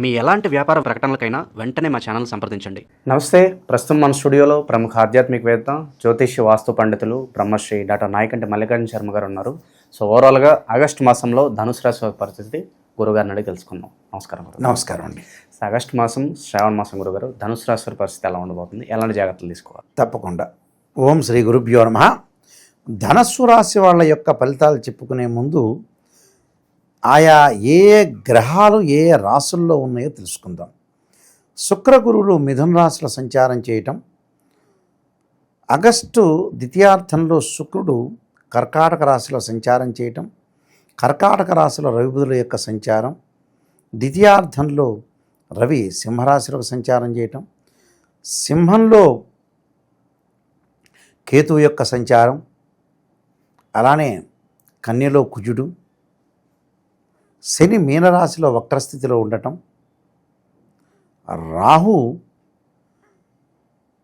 మీ ఎలాంటి వ్యాపార ప్రకటనలకైనా వెంటనే మా ఛానల్ సంప్రదించండి. నమస్తే ప్రస్తుతం మన స్టూడియోలో ప్రముఖ ఆధ్యాత్మికవేత్త జ్యోతిష్య వాస్తు పండితులు బ్రహ్మశ్రీ డాక్టర్ నాయకంటి మల్లికార్జున శర్మ గారు ఉన్నారు. సో ఓవరాల్గా ఆగస్టు మాసంలో ధనుసు రాశి వారి పరిస్థితి గురుగారిని అడిగి తెలుసుకుందాం. నమస్కారం. నమస్కారం అండి. ఆగస్టు మాసం శ్రావణ మాసం గురుగారు ధనుసు రాశి వారి పరిస్థితి ఎలా ఉండబోతుంది? ఎలాంటి జాగ్రత్తలు తీసుకోవాలి? తప్పకుండా. ఓం శ్రీ గురుభ్యో నమ. ధనస్సు రాశి వాళ్ళ యొక్క ఫలితాలు చెప్పుకునే ముందు ఆయా ఏ గ్రహాలు ఏ రాసుల్లో ఉన్నాయో తెలుసుకుందాం. శుక్రగురులు మిథున రాశుల సంచారం చేయటం ఆగస్టు ద్వితీయార్థంలో శుక్రుడు కర్కాటక రాశిలో సంచారం చేయటం కర్కాటక రాశిలో రవిబుధుల యొక్క సంచారం ద్వితీయార్థంలో రవి సింహరాశిలో సంచారం చేయటం సింహంలో కేతువు యొక్క సంచారం అలానే కన్యలో కుజుడు శని మీనరాశిలో వక్రస్థితిలో ఉండటం రాహు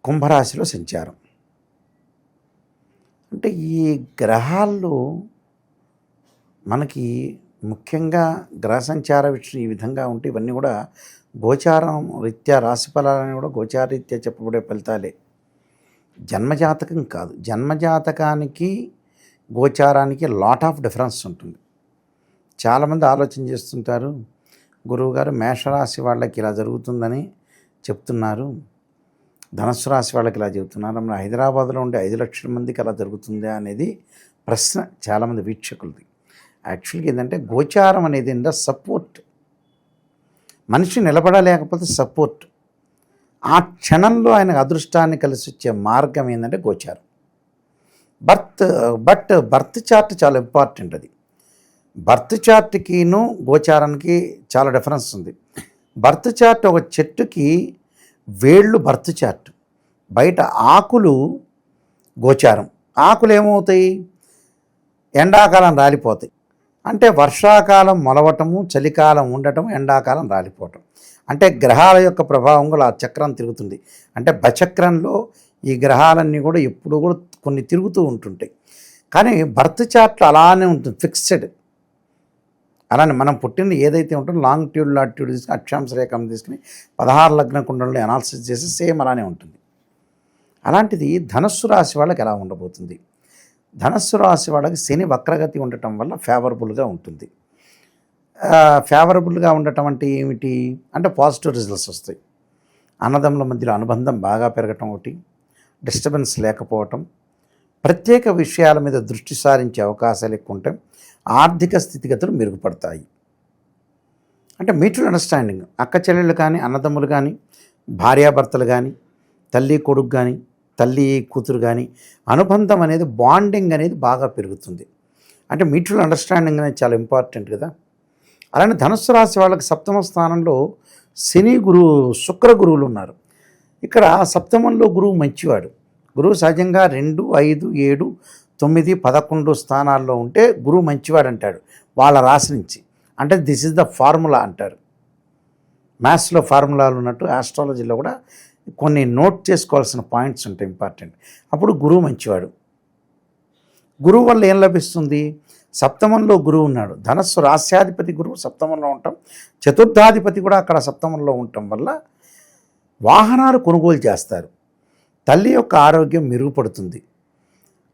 కుంభరాశిలో సంచారం. అంటే ఈ గ్రహాల్లో మనకి ముఖ్యంగా గ్రహ సంచార విషయం ఈ విధంగా ఉంటే ఇవన్నీ కూడా గోచారం రీత్యా రాశి ఫలాలని కూడా గోచార రీత్యా చెప్పబడే ఫలితాలే. జన్మజాతకం కాదు. జన్మజాతకానికి గోచారానికి లాట్ ఆఫ్ డిఫరెన్స్ ఉంటుంది. చాలామంది ఆలోచన చేస్తుంటారు గురువుగారు మేషరాశి వాళ్ళకి ఇలా జరుగుతుందని చెప్తున్నారు. ధనుసు రాశి వాళ్ళకి ఇలా చెబుతున్నారు. మన హైదరాబాద్లో ఉండే ఐదు లక్షల మందికి అలా జరుగుతుందా అనేది ప్రశ్న చాలామంది వీక్షకులది. యాక్చువల్గా ఏంటంటే గోచారం అనేది ఏంటంటే సపోర్ట్. మనిషి నిలబడలేకపోతే సపోర్ట్. ఆ క్షణంలో ఆయన అదృష్టాన్ని కలిసి వచ్చే మార్గం ఏంటంటే గోచారం. బర్త్ బట్ బర్త్ చార్ట్ చాలా ఇంపార్టెంట్ అది. బర్త్ చార్ట్కిను గోచారానికి చాలా డిఫరెన్స్ ఉంది. బర్త్ చార్ట్ ఒక చెట్టుకి వేళ్ళు బర్త్ చార్ట్. బయట ఆకులు గోచారం. ఆకులు ఏమవుతాయి ఎండాకాలం రాలిపోతాయి. అంటే వర్షాకాలం మొలవటము చలికాలం ఉండటం ఎండాకాలం రాలిపోవటం. అంటే గ్రహాల యొక్క ప్రభావం కూడా ఆ చక్రం తిరుగుతుంది. అంటే బచక్రంలో ఈ గ్రహాలన్నీ కూడా ఎప్పుడు కూడా కొన్ని తిరుగుతూ ఉంటుంటాయి. కానీ బర్త్ చార్ట్లు అలానే ఉంటుంది ఫిక్స్డ్. అలానే మనం పుట్టింది ఏదైతే ఉంటుందో లాంగ్ ట్యూడ్ లాట్యూడ్ తీసుకుని అక్షాంశ రేఖను తీసుకుని పదహారు లగ్న కుండలను అనాలిసిస్ చేసి సేమ్ అలానే ఉంటుంది. అలాంటిది ధనస్సు రాశి వాళ్ళకి ఎలా ఉండబోతుంది? ధనస్సు రాశి వాళ్ళకి శని వక్రగతి ఉండటం వల్ల ఫేవరబుల్గా ఉంటుంది. ఫేవరబుల్గా ఉండటం అంటే ఏమిటి? అంటే పాజిటివ్ రిజల్ట్స్ వస్తాయి. అన్నదమ్ముల మధ్యలో అనుబంధం బాగా పెరగటం ఒకటి డిస్టర్బెన్స్ లేకపోవటం ప్రత్యేక విషయాల మీద దృష్టి సారించే అవకాశాలు ఎక్కువ ఉంటాయి. ఆర్థిక స్థితిగతులు మెరుగుపడతాయి. అంటే మ్యూచువల్ అండర్స్టాండింగ్ అక్క చెల్లెళ్ళు కానీ అన్నదమ్ములు కానీ భార్యాభర్తలు కానీ తల్లి కొడుకు కానీ తల్లి కూతురు కానీ అనుబంధం అనేది బాండింగ్ అనేది బాగా పెరుగుతుంది. అంటే మ్యూచువల్ అండర్స్టాండింగ్ అనేది చాలా ఇంపార్టెంట్ కదా. అలానే ధనుస్సు రాశి వాళ్ళకి సప్తమ స్థానంలో శని గురువు శుక్ర గురువులు ఉన్నారు. ఇక్కడ సప్తమంలో గురువు మంచివాడు. గురువు సహజంగా రెండు ఐదు ఏడు తొమ్మిది పదకొండు స్థానాల్లో ఉంటే గురువు మంచివాడు అంటాడు వాళ్ళ రాశి నుంచి. అంటే దిస్ ఇస్ ద ఫార్ములా అంటారు. మ్యాథ్స్లో ఫార్ములాలు ఉన్నట్టు ఆస్ట్రాలజీలో కూడా కొన్ని నోట్ చేసుకోవాల్సిన పాయింట్స్ ఉంటాయి ఇంపార్టెంట్ అప్పుడు గురువు మంచివాడు. గురువు వల్ల ఏం లభిస్తుంది? సప్తమంలో గురువు ఉన్నాడు. ధనస్సు రాస్యాధిపతి గురువు సప్తమంలో ఉండటం చతుర్థాధిపతి కూడా అక్కడ సప్తమంలో ఉండటం వల్ల వాహనాలు కొనుగోలు చేస్తారు. తల్లి యొక్క ఆరోగ్యం మెరుగుపడుతుంది.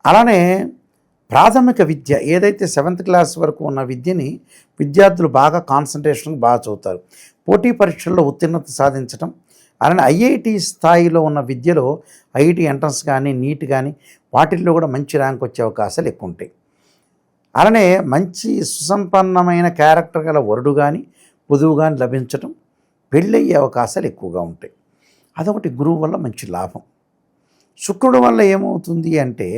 అలానే ప్రాథమిక విద్య ఏదైతే సెవెంత్ క్లాస్ వరకు ఉన్న విద్యని విద్యార్థులు బాగా కాన్సన్ట్రేషన్కి బాగా చదువుతారు. పోటీ పరీక్షల్లో ఉత్తీర్ణత సాధించడం అలానే ఐఐటి స్థాయిలో ఉన్న విద్యలో ఐఐటి ఎంట్రన్స్ కానీ నీట్ కానీ వాటిల్లో కూడా మంచి ర్యాంక్ వచ్చే అవకాశాలు ఎక్కువ ఉంటాయి అలానే మంచి సుసంపన్నమైన క్యారెక్టర్ గల వరుడు కానీ పొదువు కానీ లభించడం పెళ్ళయ్యే అవకాశాలు ఎక్కువగా ఉంటాయి. అదొకటి గురువు వల్ల మంచి లాభం. శుక్రుడు వల్ల ఏమవుతుంది అంటే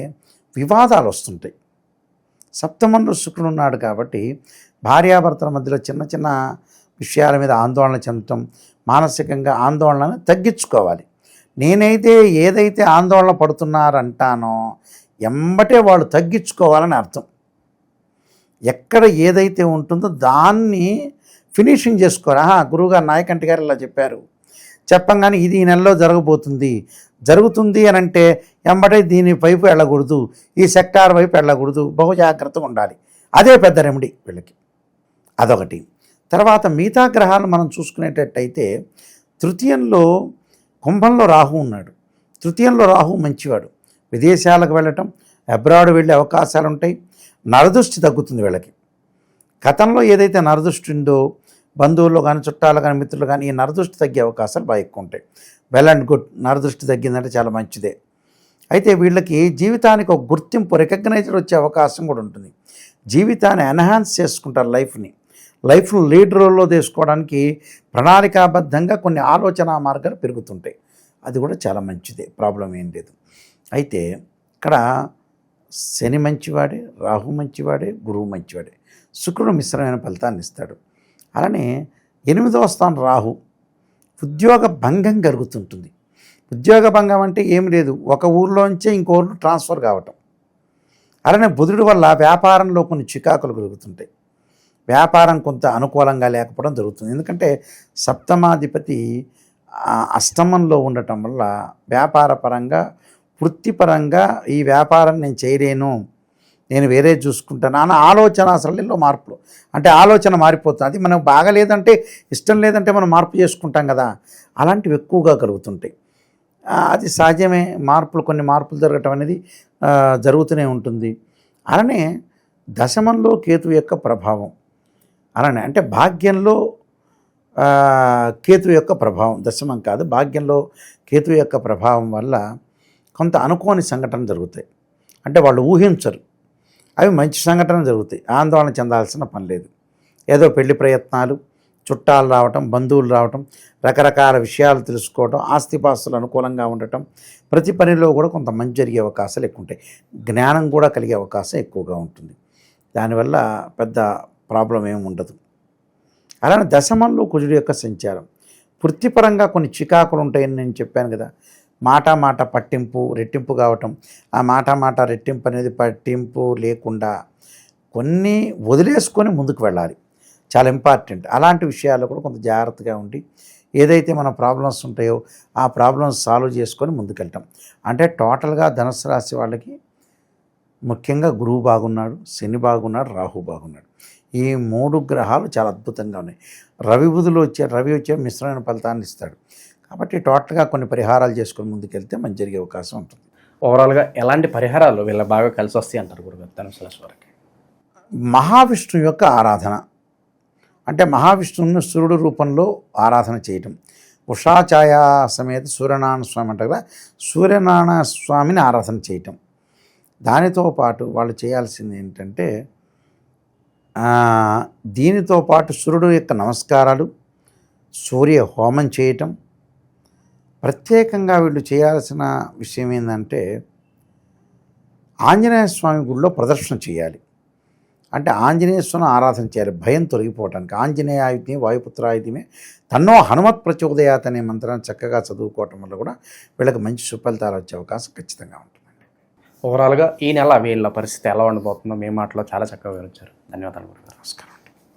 వివాదాలు వస్తుంటాయి సప్తమంలో శుక్రుడు ఉన్నాడు కాబట్టి భార్యాభర్తల మధ్యలో చిన్న చిన్న విషయాల మీద ఆందోళన చెందటం మానసికంగా ఆందోళనను తగ్గించుకోవాలి. నేనైతే ఏదైతే ఆందోళన పడుతున్నారంటానో ఎంబటే వాళ్ళు తగ్గించుకోవాలని అర్థం. ఎక్కడ ఏదైతే ఉంటుందో దాన్ని ఫినిషింగ్ చేసుకోరా గురువుగారు నాయకంటి గారు ఇలా చెప్పారు. చెప్పంగానే ఇది ఈ నెలలో జరగబోతుంది. జరుగుతుంది అని అంటే ఎంబటే దీని వైపు వెళ్ళకూడదు ఈ సెక్టార్ వైపు వెళ్ళకూడదు బహు జాగ్రత్తగా ఉండాలి. అదే పెద్ద రెమెడీ వీళ్ళకి. అదొకటి. తర్వాత మిగతా గ్రహాలు మనం చూసుకునేటట్టయితే తృతీయంలో కుంభంలో రాహు ఉన్నాడు. తృతీయంలో రాహు మంచివాడు. విదేశాలకు వెళ్ళటం అబ్రాడ్ వెళ్ళే అవకాశాలు ఉంటాయి నరదృష్టి తగ్గుతుంది వీళ్ళకి. గతంలో ఏదైతే నరదృష్టి ఉందో బంధువులు కానీ చుట్టాలు కానీ మిత్రులు కానీ ఈ నరదృష్టి తగ్గే అవకాశాలు బాగా ఎక్కువ ఉంటాయి. Well and good. నరదృష్టి తగ్గిందంటే చాలా మంచిదే. అయితే వీళ్ళకి జీవితానికి ఒక గుర్తింపు రికగ్నైజర్ వచ్చే అవకాశం కూడా ఉంటుంది. జీవితాన్ని ఎన్హాన్స్ చేసుకుంటారు లైఫ్ని. లైఫ్ను లీడ్ రోల్లో తీసుకోవడానికి ప్రణాళికాబద్ధంగా కొన్ని ఆలోచన మార్గాలు పెరుగుతుంటాయి. అది కూడా చాలా మంచిదే. ప్రాబ్లం ఏం లేదు. అయితే ఇక్కడ శని మంచివాడే రాహు మంచివాడే గురువు మంచివాడే. శుక్రుడు మిశ్రమైన ఫలితాన్ని ఇస్తాడు. అలానే ఎనిమిదవ స్థానం రాహు. ఉద్యోగ భంగం కలుగుతుంటుంది. ఉద్యోగ భంగం అంటే ఏమి లేదు. ఒక ఊర్లోంచే ఇంకో ఊర్లో ట్రాన్స్ఫర్ కావటం. అలానే బుధుడి వల్ల వ్యాపారంలో కొన్ని చికాకులు కలుగుతుంటాయి. వ్యాపారం కొంత అనుకూలంగా లేకపోవడం జరుగుతుంది. ఎందుకంటే సప్తమాధిపతి అష్టమంలో ఉండటం వల్ల వ్యాపార పరంగా వృత్తిపరంగా ఈ వ్యాపారం నేను చేయలేను నేను వేరే చూసుకుంటాను అన్న ఆలోచన అసలు మార్పులు. అంటే ఆలోచన మారిపోతుంది. అది మనకు బాగలేదంటే ఇష్టం లేదంటే మనం మార్పు చేసుకుంటాం కదా. అలాంటివి ఎక్కువగా కలుగుతుంటాయి. అది సహజమే. మార్పులు కొన్ని మార్పులు జరగటం అనేది జరుగుతూనే ఉంటుంది. అలానే దశమంలో కేతు యొక్క ప్రభావం. అలానే అంటే భాగ్యంలో కేతు యొక్క ప్రభావం. దశమం కాదు భాగ్యంలో కేతు యొక్క ప్రభావం వల్ల కొంత అనుకోని సంఘటన జరుగుతాయి. అంటే వాళ్ళు ఊహించరు. అవి మంచి సంఘటన జరుగుతాయి. ఆందోళన చెందాల్సిన పని లేదు. ఏదో పెళ్ళి ప్రయత్నాలు చుట్టాలు రావటం బంధువులు రావటం రకరకాల విషయాలు తెలుసుకోవటం ఆస్తిపాస్తులు అనుకూలంగా ఉండటం ప్రతి పనిలో కూడా కొంత మంచి జరిగే అవకాశాలు ఎక్కువ ఉంటాయి. జ్ఞానం కూడా కలిగే అవకాశం ఎక్కువగా ఉంటుంది. దానివల్ల పెద్ద ప్రాబ్లం ఏమి ఉండదు. అలానే దశమంలో కుజుడి యొక్క సంచారం. వృత్తిపరంగా కొన్ని చికాకులు ఉంటాయని నేను చెప్పాను కదా. మాట మాట పట్టింపు రెట్టింపు కావటం. ఆ మాట మాట రెట్టింపు అనేది పట్టింపు లేకుండా కొన్ని వదిలేసుకొని ముందుకు వెళ్ళాలి. చాలా ఇంపార్టెంట్. అలాంటి విషయాల్లో కూడా కొంత జాగ్రత్తగా ఉండి ఏదైతే మన ప్రాబ్లమ్స్ ఉంటాయో ఆ ప్రాబ్లమ్స్ సాల్వ్ చేసుకొని ముందుకెళ్ళటం అంటే టోటల్గా ధనుసు రాశి వాళ్ళకి ముఖ్యంగా గురువు బాగున్నాడు శని బాగున్నాడు రాహు బాగున్నాడు. ఈ మూడు గ్రహాలు చాలా అద్భుతంగా ఉన్నాయి. రవి బుధులు వచ్చే రవి వచ్చే మిశ్రమైన ఫలితాన్ని ఇస్తాడు. కాబట్టి టోటల్గా కొన్ని పరిహారాలు చేసుకొని ముందుకెళ్తే మంచి జరిగే అవకాశం ఉంటుంది. ఓవరాల్గా ఎలాంటి పరిహారాలు వీళ్ళ బాగా కలిసి వస్తాయి అంటారు గురుగారు మహావిష్ణువు యొక్క ఆరాధన. అంటే మహావిష్ణువుని సూర్యుడు రూపంలో ఆరాధన చేయటం. ఉషాఛాయ సమేత సూర్యనారాయణ స్వామి అంటారు కదా సూర్యనారాయణ స్వామిని ఆరాధన చేయటం. దానితో పాటు వాళ్ళు చేయాల్సింది ఏంటంటే దీనితో పాటు సూర్యుడు యొక్క నమస్కారాలు సూర్య హోమం చేయటం ప్రత్యేకంగా వీళ్ళు చేయాల్సిన విషయం ఏంటంటే ఆంజనేయ స్వామి గుడిలో ప్రదర్శన చేయాలి. అంటే ఆంజనేయ స్వామిని ఆరాధన చేయాలి. భయం తొలగిపోవటానికి ఆంజనేయ ఆయుధ్యం వాయుపుత్ర ఆయుధ్యమే తన్నో హనుమత్ ప్రచోదయాత్ అనే మంత్రాన్ని చక్కగా చదువుకోవటం వల్ల కూడా వీళ్ళకి మంచి సుఫలితాలు వచ్చే అవకాశం ఖచ్చితంగా ఉంటుందండి. ఓవరాల్గా ఈ నెల వీళ్ళ పరిస్థితి ఎలా ఉండబోతుందో మీ మాటలో చాలా చక్కగా వివరించారు. ధన్యవాదాలు గురుగారు. నమస్కారం.